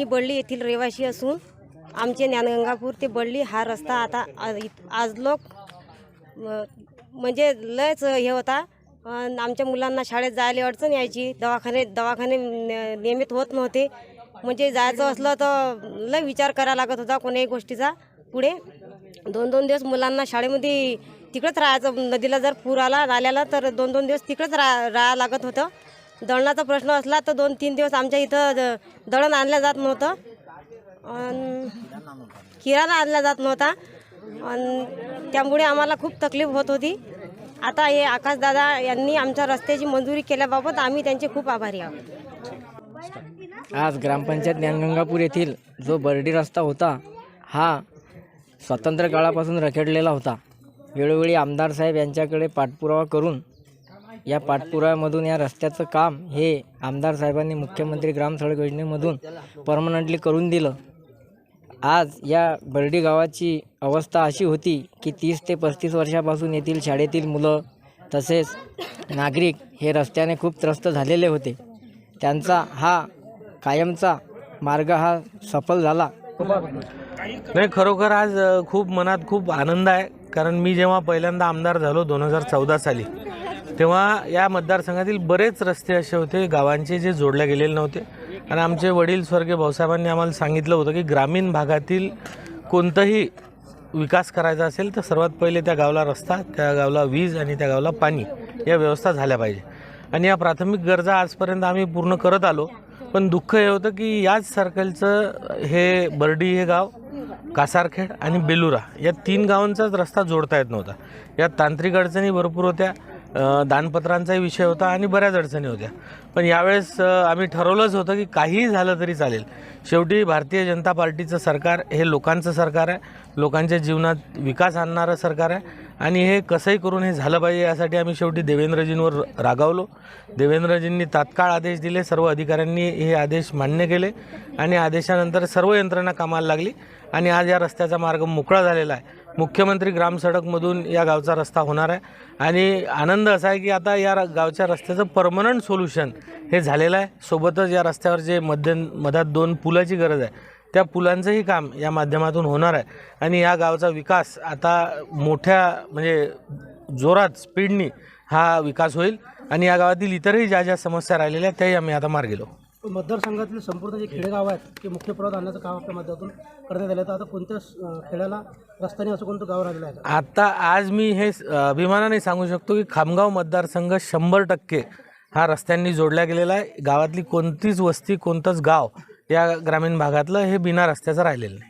मी बडली येथील रहिवासी असून आमचे ज्ञानगंगापूर ते बडली हा रस्ता आता आज लोक म्हणजे लयच हे होता. आमच्या मुलांना शाळेत जायला अडचण यायची. दवाखाने दवाखाने नियमित होत नव्हते. म्हणजे जायचं असलं तर लय विचार करा लागत होता कोणत्याही गोष्टीचा. पुढे दोन दोन दिवस मुलांना शाळेमध्ये तिकडंच राहायचं. नदीला जर पूर आला नाल्याला तर दोन दोन दिवस तिकडंच रा राहावं लागत होतं. दळणाचा प्रश्न असला तर दोन तीन दिवस आमच्या इथं द- दळण आणलं जात नव्हतं. अन् किराणा आणला जात नव्हता. अन् त्यामुळे आम्हाला खूप तकलीफ होत होती. आता हे आकाशदादा यांनी आमच्या रस्त्याची मंजुरी केल्याबाबत आम्ही त्यांचे खूप आभारी आहोत. आज ग्रामपंचायत ज्ञानगंगापूर येथील जो बर्डी रस्ता होता हा स्वातंत्र्य काळापासून रखडलेला होता. वेळोवेळी आमदार साहेब यांच्याकडे पाठपुरावा करून या पाठपुराव्यामधून या रस्त्याचं काम हे आमदार साहेबांनी मुख्यमंत्री ग्राम सडक योजनेमधून परमनंटली करून दिलं. आज या बर्डी गावाची अवस्था अशी होती की तीस ते पस्तीस वर्षापासून येथील शाळेतील मुलं तसेच नागरिक हे रस्त्याने खूप त्रस्त झालेले होते. त्यांचा हा कायमचा मार्ग हा सफल झाला. नाही खरोखर आज खूप मनात खूप आनंद आहे. कारण मी जेव्हा पहिल्यांदा आमदार झालो दोन हजार चौदा साली तेव्हा या मतदारसंघातील बरेच रस्ते असे होते गावांचे जे जोडले गेलेले नव्हते. आणि आमचे वडील स्वर्गीय भाऊसाहेबांनी आम्हाला सांगितलं होतं की ग्रामीण भागातील कोणतंही विकास करायचा असेल तर सर्वात पहिले त्या गावाला रस्ता त्या गावाला वीज आणि त्या गावाला पाणी या व्यवस्था झाल्या पाहिजे. आणि या प्राथमिक गरजा आजपर्यंत आम्ही पूर्ण करत आलो. पण दुःख हे होतं की याच सर्कलचं हे बर्डी हे गाव कासारखेड आणि बेलुरा या तीन गावांचाच रस्ता जोडता येत नव्हता. यात तांत्रिक अडचणी भरपूर होत्या. दानपत्रांचाही विषय होता आणि बऱ्याच अडचणी होत्या. पण यावेळेस आम्ही ठरवलंच होतं की काहीही झालं तरी चालेल. शेवटी भारतीय जनता पार्टीचं सरकार हे लोकांचं सरकार आहे. लोकांच्या जीवनात विकास आणणारं सरकार आहे. आणि हे कसंही करून हे झालं पाहिजे यासाठी आम्ही शेवटी देवेंद्रजींवर रागावलो. देवेंद्रजींनी तात्काळ आदेश दिले. सर्व अधिकाऱ्यांनी हे आदेश मान्य केले. आणि आदेशानंतर सर्व यंत्रणा कामाला लागली. आणि आज या रस्त्याचा मार्ग मोकळा झालेला आहे. मुख्यमंत्री ग्राम सडकमधून या गावचा रस्ता होणार आहे. आणि आनंद असा आहे की आता या र- गावच्या रस्त्याचं परमनंट सोल्युशन हे झालेलं आहे. सोबतच या रस्त्यावर जे मध्य मधात दोन पुलाची गरज आहे त्या पुलांचंही काम या माध्यमातून होणार आहे. आणि या गावचा विकास आता मोठ्या म्हणजे जोरात स्पीडनी हा विकास होईल. आणि या गावातील इतरही ज्या ज्या समस्या राहिलेल्या आहेत त्याही आम्ही आता मार्गी लावू. मतदारसंघातील संपूर्ण जे खेडेगाव आहेत ते मुख्य प्रवाह आणण्याचं काम आपल्या माध्यमातून करण्यात आलं तर आता कोणत्या खेड्याला रस्त्याने असं कोणतं गाव राहिलेलं आहे? आता आज मी हे अभिमानाने सांगू शकतो की खामगाव मतदारसंघ शंभर टक्के हा रस्त्यांनी जोडला गेलेला आहे. गावातली कोणतीच वस्ती कोणतंच गाव या ग्रामीण भागातलं हे बिना रस्त्याचं राहिलेलं नाही.